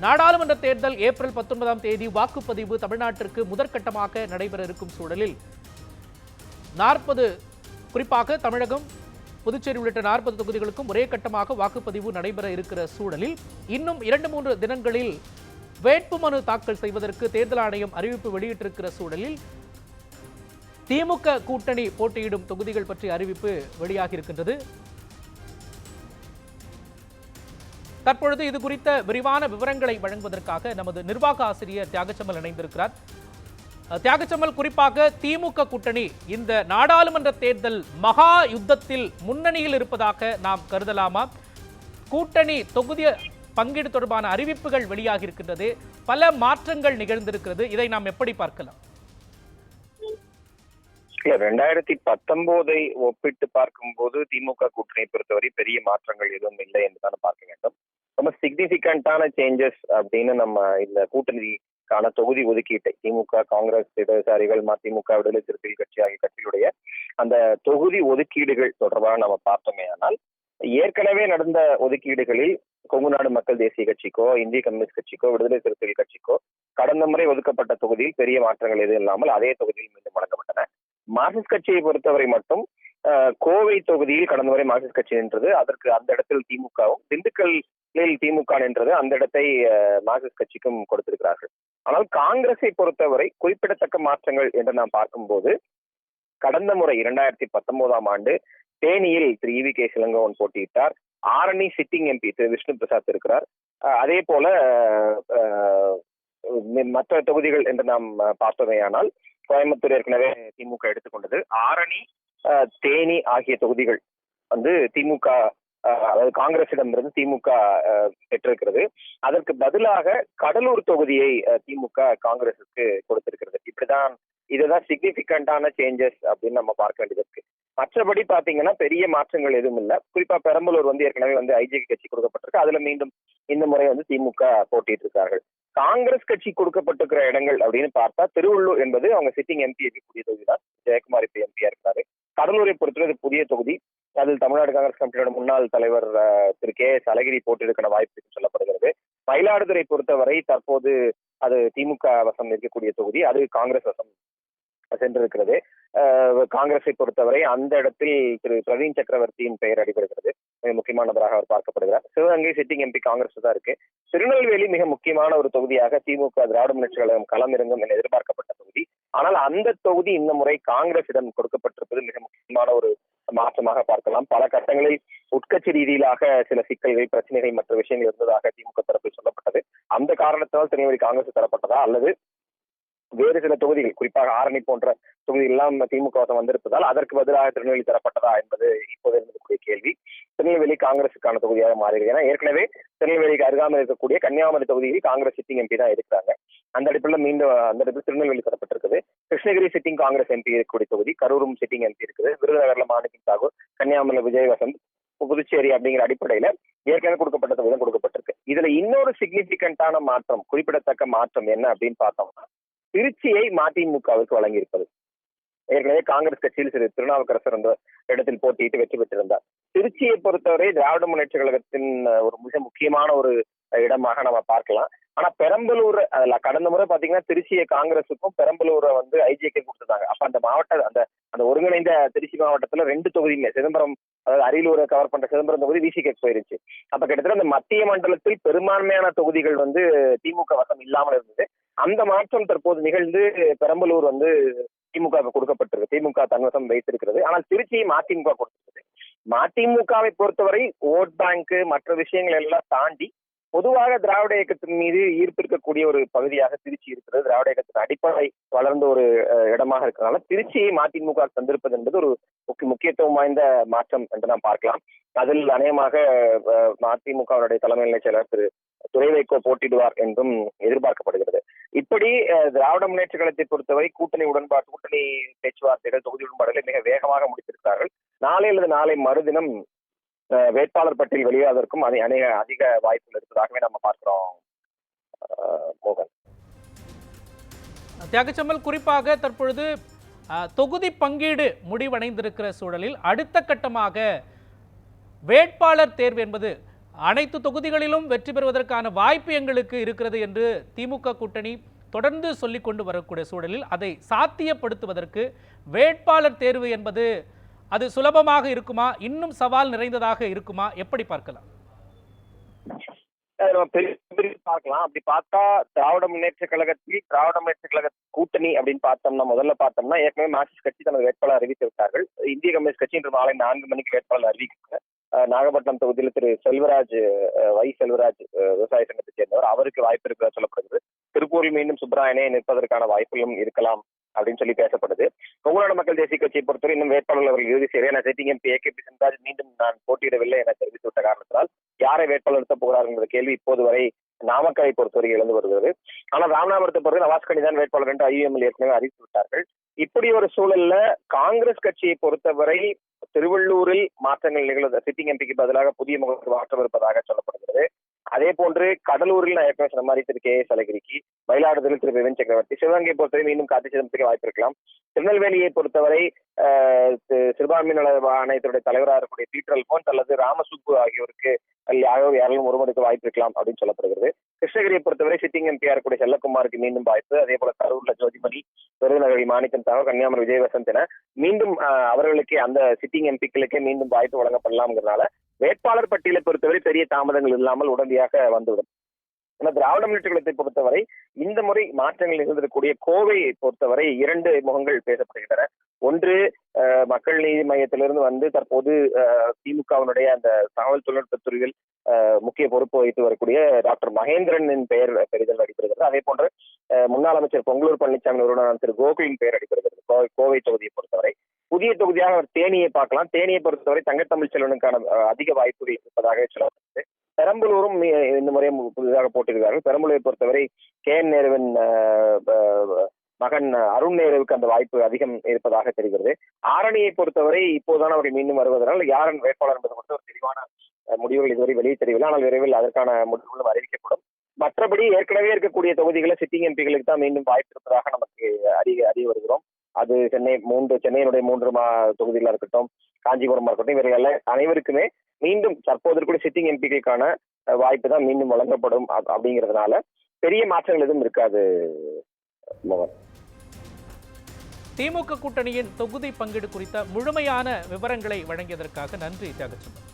நாடாளுமன்ற தேர்தல் ஏப்ரல் பத்தொன்பதாம் தேதி வாக்குப்பதிவு தமிழ்நாட்டிற்கு முதற்கட்டமாக நடைபெற இருக்கும் சூழலில் நாற்பது குறிப்பாக தமிழகம் புதுச்சேரி உள்ளிட்ட நாற்பது தொகுதிகளுக்கும் ஒரே கட்டமாக வாக்குப்பதிவு நடைபெற இருக்கிற சூழலில் இன்னும் இரண்டு மூன்று தினங்களில் வேட்புமனு தாக்கல் செய்வதற்கு தேர்தல் ஆணையம் அறிவிப்பு வெளியிட்டிருக்கிற சூழலில் திமுக கூட்டணி போட்டியிடும் தொகுதிகள் பற்றிய அறிவிப்பு வெளியாகி இருக்கின்றது தற்பொழுது இது குறித்த விரிவான விவரங்களை வழங்குவதற்காக நமது நிர்வாக ஆசிரியர் தியாகச்சம்மல் இணைந்திருக்கிறார். அஹ், தியாகச்சம்மல் குறிப்பாக திமுக கூட்டணி இந்த நாடாளுமன்ற தேர்தல் மகா யுத்தத்தில் முன்னணியில் இருப்பதாக நாம் கருதலாமா? கூட்டணி தொகுதி பங்கீடு தொடர்பான அறிவிப்புகள் வெளியாகி இருக்கின்றது. பல மாற்றங்கள் நிகழ்ந்திருக்கிறது. இதை நாம் எப்படி பார்க்கலாம்? இல்ல ரெண்டாயிரத்தி பத்தொன்பதை ஒப்பிட்டு பார்க்கும்போது திமுக கூட்டணியை பொறுத்தவரை பெரிய மாற்றங்கள் எதுவும் இல்லை என்றுதான் பார்க்க வேண்டும். ரொம்ப சிக்னிபிகண்டான சேஞ்சஸ் அப்படின்னு நம்ம இந்த கூட்டணிக்கான தொகுதி ஒதுக்கீட்டை திமுக காங்கிரஸ் இடதுசாரிகள் மதிமுக விடுதலை சிறுத்தைகள் கட்சி ஆகிய கட்சிகளுடைய அந்த தொகுதி ஒதுக்கீடுகள் தொடர்பாக நம்ம பார்த்தோமே ஆனால் ஏற்கனவே நடந்த ஒதுக்கீடுகளில் கொங்குநாடு மக்கள் தேசிய கட்சிக்கோ இந்திய கம்யூனிஸ்ட் கட்சிக்கோ விடுதலை சிறுத்தைகள் கட்சிக்கோ கடந்த முறை ஒதுக்கப்பட்ட தொகுதியில் பெரிய மாற்றங்கள் எதுவும் இல்லாமல் அதே தொகுதியில் மீண்டும் வழங்கப்பட்டன மார்க்சிஸ்ட் கட்சியை பொறுத்தவரை மட்டும் கோவை தொகுதியில் கடந்த முறை மார்க்சிஸ்ட் கட்சி நின்றது. அதற்கு அந்த இடத்தில் திமுகவும் திண்டுக்கல்லில் திமுக நின்றது. அந்த இடத்தை மார்க்சிஸ்ட் கட்சிக்கும் கொடுத்திருக்கிறார்கள். ஆனால் காங்கிரஸை பொறுத்தவரை குறிப்பிடத்தக்க மாற்றங்கள் என்று நாம் பார்க்கும்போது கடந்த முறை இரண்டாயிரத்தி பத்தொன்பதாம் ஆண்டு தேனியில் திரு இவி கே சிலங்கோவன் போட்டியிட்டார். ஆரணி சிட்டிங் எம்பி திரு விஷ்ணு பிரசாத் இருக்கிறார். அதே போல மற்ற தொகுதிகள் என்று நாம் அஹ், பார்த்தோமேயானால் கோயம்புத்தூர் ஏற்கனவே திமுக எடுத்துக்கொண்டது ஆரணி தேனி ஆகிய தொகுதிகள் வந்து திமுக அதாவது அதாவது காங்கிரசிடமிருந்து திமுக பெற்றிருக்கிறது. அதற்கு பதிலாக கடலூர் தொகுதியை திமுக காங்கிரசுக்கு கொடுத்திருக்கிறது. இப்படிதான் இதுதான் சிக்னிபிகண்டான சேஞ்சஸ் அப்படின்னு நம்ம பார்க்க வேண்டியது இருக்கு. மற்றபடி பாத்தீங்கன்னா பெரிய மாற்றங்கள் எதுவும் இல்லை. குறிப்பா பெரம்பலூர் வந்து ஏற்கனவே வந்து ஐஜேகே கட்சி கொடுக்கப்பட்டிருக்கு. அதுல மீண்டும் இந்த முறை வந்து திமுக போட்டிட்டு இருக்கார்கள். காங்கிரஸ் கட்சி கொடுக்கப்பட்டிருக்கிற இடங்கள் அப்படின்னு பார்த்தா திருவள்ளூர் என்பது அவங்க சிட்டிங் எம்பி இருக்கக்கூடிய தொகுதி தான் ஜெயக்குமார் இப்ப எம்பியா இருக்காரு கடலூரை பொறுத்தவரை புதிய தொகுதி. அதில் தமிழ்நாடு காங்கிரஸ் கமிட்டியோட முன்னாள் தலைவர் திரு கே எஸ் அழகிரி போட்டியிடுக்கிற வாய்ப்பு என்று சொல்லப்படுகிறது. மயிலாடுதுறை பொறுத்தவரை தற்போது அது திமுக வசம் இருக்கக்கூடிய தொகுதி. அது காங்கிரஸ் வசம் சென்றிருக்கிறது. காங்கிரஸை பொறுத்தவரை அந்த இடத்தில் திரு பிரவீன் சக்கரவர்த்தியின் பெயர் அடிபடுகிறது. மிக முக்கியமான நபராக அவர் பார்க்கப்படுகிறார். சிவகங்கை சிட்டிங் எம்பி காங்கிரஸ் தான் இருக்கு. திருநெல்வேலி மிக முக்கியமான ஒரு தொகுதியாக திமுக திராவிட முன்னேற்ற கழகம் களம் இறங்கும் என எதிர்பார்க்கப்பட்ட ஆனால் அந்த தொகுதி இந்த முறை காங்கிரசிடம் கொடுக்கப்பட்டிருப்பது மிக முக்கியமான ஒரு மாற்றமாக பார்க்கலாம். பல கட்டங்களில் உட்கட்சி ரீதியிலாக சில சிக்கல்கள் பிரச்சனைகள் மற்ற விஷயங்கள் இருந்ததாக திமுக தரப்பில் சொல்லப்பட்டது. அந்த காரணத்தால் திருநெல்வேலி காங்கிரஸ் தரப்பட்டதா? அல்லது வேறு சில தொகுதிகள் குறிப்பாக ஆரணி போன்ற தொகுதிகள் எல்லாம் திமுக வந்திருப்பதால் அதற்கு பதிலாக திருநெல்வேலி தரப்பட்டதா என்பது இப்போது இருக்கக்கூடிய கேள்வி. திருநெல்வேலி காங்கிரசுக்கான தொகுதியாக மாறியது. ஏன்னா ஏற்கனவே திருநெல்வேலிக்கு அருகாமல் இருக்கக்கூடிய கன்னியாகுமரி தொகுதியில் காங்கிரஸ் சிட்டிங் எம்பி தான் இருக்கிறாங்க. அந்த அடிப்படையில் மீண்டும் அந்த அடிப்பில் திருநெல்வேலி தரப்பட்டிருக்குது கிருஷ்ணகிரி சிட்டிங் காங்கிரஸ் எம்பி இருக்கக்கூடிய தொகுதி கரூரும் சிட்டிங் எம்பி இருக்குது. விருதுநகர்ல மாணிக்கம் தாகூர் கன்னியாகுமரியில் விஜய் புதுச்சேரி அப்படிங்கிற அடிப்படையில ஏற்கனவே கொடுக்கப்பட்ட தொகுதி கொடுக்கப்பட்டிருக்கு. இதுல இன்னொரு சிக்னிபிகண்டான மாற்றம் குறிப்பிடத்தக்க மாற்றம் என்ன அப்படின்னு பார்த்தோம்னா திருச்சியை மதிமுகவுக்கு வழங்கியிருப்பது. ஏற்கனவே காங்கிரஸ் கட்சியில் சிறு திருநாவுக்கரசர் அந்த இடத்தில் போட்டியிட்டு வெற்றி பெற்றிருந்தார். திருச்சியை பொறுத்தவரை திராவிட முன்னேற்ற கழகத்தின் ஒரு மிக முக்கியமான ஒரு இடமாக நம்ம பார்க்கலாம். ஆனா பெரம்பலூர் அதுல கடந்த முறை பாத்தீங்கன்னா திருச்சியை காங்கிரஸுக்கும் பெரம்பலூரை வந்து ஐஜேகே கொடுத்துருந்தாங்க அப்ப அந்த மாவட்ட அந்த அந்த ஒருங்கிணைந்த திருச்சி மாவட்டத்துல ரெண்டு தொகுதியுமே சிதம்பரம் அதாவது அரியலூரை கவர் பண்ற சிதம்பரம் தொகுதி விசிகே போயிருச்சு. அப்ப கிட்டத்தட்ட அந்த மத்திய மண்டலத்தில் பெரும்பான்மையான தொகுதிகள் வந்து திமுக வசம் இல்லாமல் இருந்தது. அந்த மாற்றம் தற்போது நிகழ்ந்து பெரம்பலூர் வந்து திமுக கொடுக்கப்பட்டிருக்கு. திமுக தன்வசம் வைத்திருக்கிறது. ஆனால் திருச்சியை மதிமுக கொடுத்திருக்கிறது மதிமுகவை பொறுத்தவரை ஓட் பேங்க் மற்ற விஷயங்கள் எல்லாம் தாண்டி பொதுவாக திராவிட இயக்கத்தின் மீது ஈர்ப்பு இருக்கக்கூடிய ஒரு பகுதியாக திருச்சி இருக்கிறது. திராவிட இயக்கத்தின் அடிப்படை வளர்ந்த ஒரு இடமாக இருக்கிறதுனால திருச்சியை மதிமுக தந்திருப்பது என்பது ஒரு முக்கிய முக்கியத்துவம் வாய்ந்த மாற்றம் என்று நாம் பார்க்கலாம். அதில் அநேகமாக மதிமுகவுடைய தலைமை நிலைச் செயலர் திரு துரை வைகோ என்றும் எதிர்பார்க்கப்படுகிறது. இப்படி திராவிட முன்னேற்ற கழகத்தை பொறுத்தவரை கூட்டணி உடன்பாடு கூட்டணி பேச்சுவார்த்தைகள் தொகுதி உடன்பாடுகளை மிக வேகமாக முடித்திருக்கிறார்கள். நாளை அல்லது நாளை மறுதினம் வேட்பாளர் பட்டியல் வெளியாவதற்கும் அதை அநேக அதிக வாய்ப்புகள் இருப்பதாகவே நம்ம பார்க்கிறோம் மோகன். தியாகச்சம்மல் குறிப்பாக தற்பொழுது தொகுதி பங்கீடு முடிவடைந்திருக்கிற சூழலில் அடுத்த கட்டமாக வேட்பாளர் தேர்வு என்பது அனைத்து தொகுதிகளிலும் வெற்றி பெறுவதற்கான வாய்ப்பு எங்களுக்கு இருக்கிறது என்று திமுக கூட்டணி தொடர்ந்து சொல்லிக் கொண்டு வரக்கூடிய சூழலில் அதை சாத்தியப்படுத்துவதற்கு வேட்பாளர் தேர்வு என்பது அது சுலபமாக இருக்குமா? இன்னும் சவால் நிறைந்ததாக இருக்குமா? எப்படி பார்க்கலாம்? நம்ம பெரிய பார்க்கலாம். அப்படி பார்த்தா திராவிட முன்னேற்ற கழகத்தில் திராவிட முன்னேற்ற கழக கூட்டணி அப்படின்னு பார்த்தோம்னா முதல்ல பார்த்தோம்னா ஏற்கனவே மார்க்சிஸ்ட் கட்சி தனது வேட்பாளர் அறிவித்து விட்டார்கள் இந்திய கம்யூனிஸ்ட் கட்சி இன்று மாலை நான்கு மணிக்கு வேட்பாளர் அறிவிக்கிறாங்க. நாகப்பட்டினம் தொகுதியில் திரு செல்வராஜ் வை செல்வராஜ் விவசாய சங்கத்தை சேர்ந்தவர். அவருக்கு வாய்ப்பு இருக்கிறதா சொல்லப்படுகிறது. திருப்பூரில் மீண்டும் சுப்பராயனே நிற்பதற்கான வாய்ப்புகளும் இருக்கலாம் அப்படின்னு சொல்லி பேசப்படுது. கொங்குநாடு மக்கள் தேசிய கட்சியை பொறுத்தவரை இன்னும் வேட்பாளர்கள் அவர்கள் இறுதி செய்ய என சிட்டிங் எம்பி ஏகேபி சென்றாஜ் மீண்டும் நான் போட்டியிடவில்லை என தெரிவித்து விட்ட காரணத்தால் யாரை வேட்பாளர் நிறுத்தப் போகிறார் என்ற கேள்வி இப்போது வரை நாமக்கலை பொறுத்தவரை எழுந்து வருகிறது. ஆனால் ராமநாதபுரத்தை பொறுத்த நவாஸ்கனி தான் வேட்பாளர் என்று ஐஎம்எல் ஏற்கனவே அறிவித்து விட்டார்கள். இப்படி ஒரு சூழல்ல காங்கிரஸ் கட்சியை பொறுத்தவரை திருவள்ளூரில் மாற்றங்கள் நிகழ்ந்த சிட்டிங் எம்பிக்கு பதிலாக புதிய முகவர் மாற்றம் இருப்பதாக சொல்லப்படுகிறது. அதே போன்று கடலூரில் நான் ஏற்கனவே சொன்ன மாதிரி திரு கே எஸ் அழகிரிக்கு மயிலாடுதுறை திரு விவன் சக்கரவர்த்தி சிவகங்கை பொறுத்தவரை மீண்டும் கார்த்தி சிதம்பரத்துக்கு வாய்ப்பு இருக்கலாம். திருநெல்வேலியை பொறுத்தவரை ஆஹ், நல ஆணையத்துடைய தலைவராக இருக்கக்கூடிய பீட்டர் அல்போன்ஸ் அல்லது ராமசுப்பு ஆகியோருக்கு யாரோ யாரும் ஒருவருக்கு வாய்ப்பு இருக்கலாம் அப்படின்னு சொல்லப்படுகிறது. கிருஷ்ணகிரியை பொறுத்தவரை சிட்டிங் எம்பியா இருக்கக்கூடிய செல்லக்குமாருக்கு மீண்டும் வாய்ப்பு. அதே போல கரூர்ல ஜோதிமணி விருதுநகரி மாணிக்கம் தாவ கன்னியாகுமரி விஜயவசந்த் என மீண்டும் அவர்களுக்கே அந்த சிட்டிங் எம்பிக்களுக்கே மீண்டும் வாய்ப்பு வழங்கப்படலாம்ங்கிறதுனால வேட்பாளர் பட்டியலை பொறுத்தவரை பெரிய தாமதங்கள் இல்லாமல் உடனடியாக வந்துவிடும். ஆனா திராவிட முன்னேற்ற கழகத்தை பொறுத்தவரை இந்த முறை மாற்றங்கள் நிகழ்ந்திருக்கக்கூடிய கோவையை பொறுத்தவரை இரண்டு முகங்கள் பேசப்படுகின்றன. ஒன்று மக்கள் நீதி மையத்திலிருந்து வந்து தற்போது அஹ், திமுகவினுடைய அந்த தகவல் தொழில்நுட்பத் துறையில் முக்கிய பொறுப்பு வகித்து வரக்கூடிய டாக்டர் மகேந்திரனின் பெயர் பெரிதல் அடிபடுகிறது. அதே போன்று முன்னாள் அமைச்சர் பொங்கலூர் பழனிசாமி நிறுவனர் திரு கோகுலின் பெயர் அடிபடுகிறது. கோவை- கோவை தொகுதியை பொறுத்தவரை. புதிய தொகுதியாக அவர் தேனியை பார்க்கலாம். தேனியை பொறுத்தவரை தங்கத்தமிழ் செல்வனுக்கான அதிக வாய்ப்புகள் இருப்பதாக சொல்லப்படுகிறது பெரம்பலூரும் இந்த முறையும் புதிதாக போட்டிருக்கிறார்கள். பெரம்பலூரை பொறுத்தவரை கே. என். நேருவின் மகன் அருண் நேருவுக்கு அந்த வாய்ப்பு அதிகம் இருப்பதாக தெரிகிறது. ஆரணியை பொறுத்தவரை இப்போதுதான் அவர்கள் மீண்டும் வருவதனால் யாரன் வேட்பாளர் என்பது குறித்து ஒரு தெளிவான முடிவுகள் இதுவரை வெளியே தெரியவில்லை. ஆனால் விரைவில் அதற்கான முடிவுகளும் அறிவிக்கப்படும். மற்றபடி ஏற்கனவே இருக்கக்கூடிய தொகுதிகளை சிட்டிங் எம்பிகளுக்கு தான் மீண்டும் வாய்ப்பு இருப்பதாக நமக்கு அறிய அறிய வருகிறோம். அது சென்னை மூன்று சென்னையினுடைய மூன்று மா தொகுதிகளாக இருக்கட்டும் காஞ்சிபுரமா இருக்கட்டும் இவர்கள் அனைவருக்குமே மீண்டும் தற்போது இருக்கக்கூடிய சிட்டிங் எம்பிக்களுக்கான வாய்ப்பு தான் மீண்டும் வழங்கப்படும் அப்படிங்கிறதுனால பெரிய மாற்றங்கள் எதுவும் இருக்காது மோகன். திமுக கூட்டணியின் தொகுதி பங்கீடு குறித்த முழுமையான விவரங்களை வழங்கியதற்காக நன்றி தியாகச்சந்திரன்